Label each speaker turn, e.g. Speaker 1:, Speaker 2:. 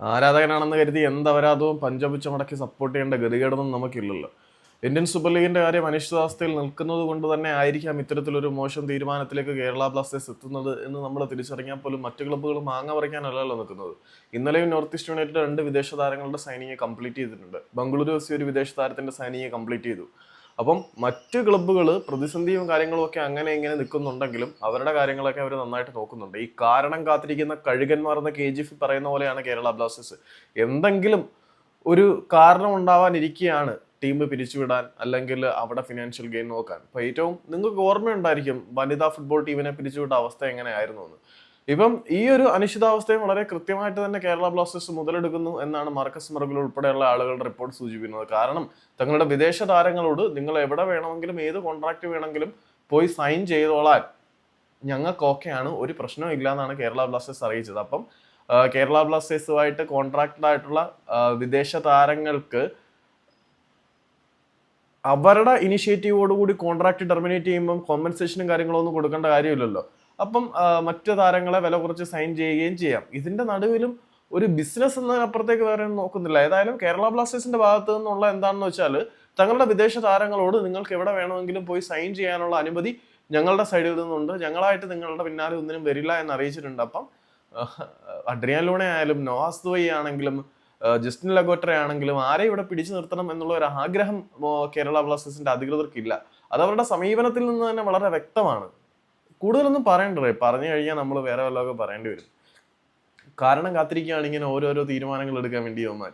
Speaker 1: ആരാധകനാണെന്ന് കരുതി എന്തവരാധവും പഞ്ചപുച്ച മടക്കി സപ്പോർട്ട് ചെയ്യേണ്ട ഗതികേടൊന്നും നമുക്കില്ലല്ലോ. ഇന്ത്യൻ സൂപ്പർ ലീഗിന്റെ കാര്യം അനിശ്ചിതാവസ്ഥയിൽ നിൽക്കുന്നത് കൊണ്ട് തന്നെ ആയിരിക്കാം ഇത്തരത്തിലൊരു മോശം തീരുമാനത്തിലേക്ക് കേരള ബ്ലാസ്റ്റേഴ്സ് എത്തുന്നത് എന്ന് നമ്മൾ തിരിച്ചറിഞ്ഞാൽ പോലും മറ്റു ക്ലബ്ബുകൾ മാങ്ങ പറിക്കാനല്ലല്ലോ നിൽക്കുന്നത്. ഇന്നലെയും നോർത്ത് ഈസ്റ്റ് യുണൈറ്റഡ് രണ്ട് വിദേശ താരങ്ങളുടെ സൈനിങ് കംപ്ലീറ്റ് ചെയ്തിട്ടുണ്ട്. ബംഗളൂരു എഫ് സി ഒരു വിദേശ താരത്തിന്റെ സൈനിങ് കംപ്ലീറ്റ് ചെയ്തു. അപ്പം മറ്റ് ക്ലബ്ബുകൾ പ്രതിസന്ധിയും കാര്യങ്ങളും ഒക്കെ അങ്ങനെ ഇങ്ങനെ നിൽക്കുന്നുണ്ടെങ്കിലും അവരുടെ കാര്യങ്ങളൊക്കെ അവർ നന്നായിട്ട് നോക്കുന്നുണ്ട്. ഈ കാരണം കാത്തിരിക്കുന്ന കഴുകന്മാർ എന്ന കെ ജി എഫ് പറയുന്ന പോലെയാണ് കേരള ബ്ലാസ്റ്റേഴ്സ്. എന്തെങ്കിലും ഒരു കാരണം ഉണ്ടാവാനിരിക്കുകയാണ് ടീം പിരിച്ചുവിടാൻ അല്ലെങ്കിൽ അവിടെ ഫിനാൻഷ്യൽ ഗെയിൻ നോക്കാൻ. ഇപ്പൊ ഏറ്റവും നിങ്ങൾക്ക് ഓർമ്മയുണ്ടായിരിക്കും വനിതാ ഫുട്ബോൾ ടീമിനെ പിരിച്ചുവിട്ട അവസ്ഥ എങ്ങനെയായിരുന്നു എന്ന്. ഇപ്പം ഈ ഒരു അനിശ്ചിതാവസ്ഥയെ വളരെ കൃത്യമായിട്ട് തന്നെ കേരള ബ്ലാസ്റ്റേഴ്സ് മുതലെടുക്കുന്നു എന്നാണ് മാർക്കസ് മറുകൾ ഉൾപ്പെടെയുള്ള ആളുകളുടെ റിപ്പോർട്ട് സൂചിപ്പിക്കുന്നത്. കാരണം തങ്ങളുടെ വിദേശ താരങ്ങളോട് നിങ്ങൾ എവിടെ വേണമെങ്കിലും ഏത് കോൺട്രാക്ട് വേണമെങ്കിലും പോയി സൈൻ ചെയ്തോളാൻ ഞങ്ങൾക്ക് ഓക്കെയാണ് ഒരു പ്രശ്നവും ഇല്ല എന്നാണ് കേരള ബ്ലാസ്റ്റേഴ്സ് അറിയിച്ചത്. അപ്പം കേരള ബ്ലാസ്റ്റേഴ്സുമായിട്ട് കോൺട്രാക്റ്റഡ് ആയിട്ടുള്ള വിദേശ താരങ്ങൾക്ക് അവരുടെ ഇനിഷ്യേറ്റീവോടുകൂടി കോൺട്രാക്ട് ടെർമിനേറ്റ് ചെയ്യുമ്പം കോമ്പൻസേഷനും കാര്യങ്ങളൊന്നും കൊടുക്കേണ്ട കാര്യമില്ലല്ലോ. അപ്പം മറ്റു താരങ്ങളെ വില കുറച്ച് സൈൻ ചെയ്യുകയും ചെയ്യാം. ഇതിന്റെ നടുവിലും ഒരു ബിസിനസ് എന്നതിനപ്പുറത്തേക്ക് വേറെ നോക്കുന്നില്ല. ഏതായാലും കേരള ബ്ലാസ്റ്റേഴ്സിന്റെ ഭാഗത്ത് നിന്നുള്ള എന്താണെന്ന് വെച്ചാൽ തങ്ങളുടെ വിദേശ താരങ്ങളോട് നിങ്ങൾക്ക് എവിടെ വേണമെങ്കിലും പോയി സൈൻ ചെയ്യാനുള്ള അനുമതി ഞങ്ങളുടെ സൈഡിൽ നിന്നുണ്ട്. ഞങ്ങളായിട്ട് നിങ്ങളുടെ പിന്നാലെ ഒന്നിനും വരില്ല എന്ന് അറിയിച്ചിട്ടുണ്ട്. അപ്പം അഡ്രിയാലൂണെ ആയാലും നോവാസ് ദുബൈ ആണെങ്കിലും ജസ്റ്റിൻ ലഗോട്ടറെ ആണെങ്കിലും ആരെ ഇവിടെ പിടിച്ചു നിർത്തണം എന്നുള്ള ഒരു ആഗ്രഹം കേരള ബ്ലാസ്റ്റേഴ്സിന്റെ അധികൃതർക്കില്ല. അത് അവരുടെ സമീപനത്തിൽ നിന്ന് തന്നെ വളരെ വ്യക്തമാണ്. കൂടുതലൊന്നും പറയണ്ടേ പറഞ്ഞു കഴിഞ്ഞാൽ നമ്മൾ വേറെ വല്ലതൊക്കെ പറയേണ്ടി വരും. കാരണം കാത്തിരിക്കുകയാണ് ഇങ്ങനെ ഓരോരോ തീരുമാനങ്ങൾ എടുക്കാൻ വേണ്ടി അവന്മാർ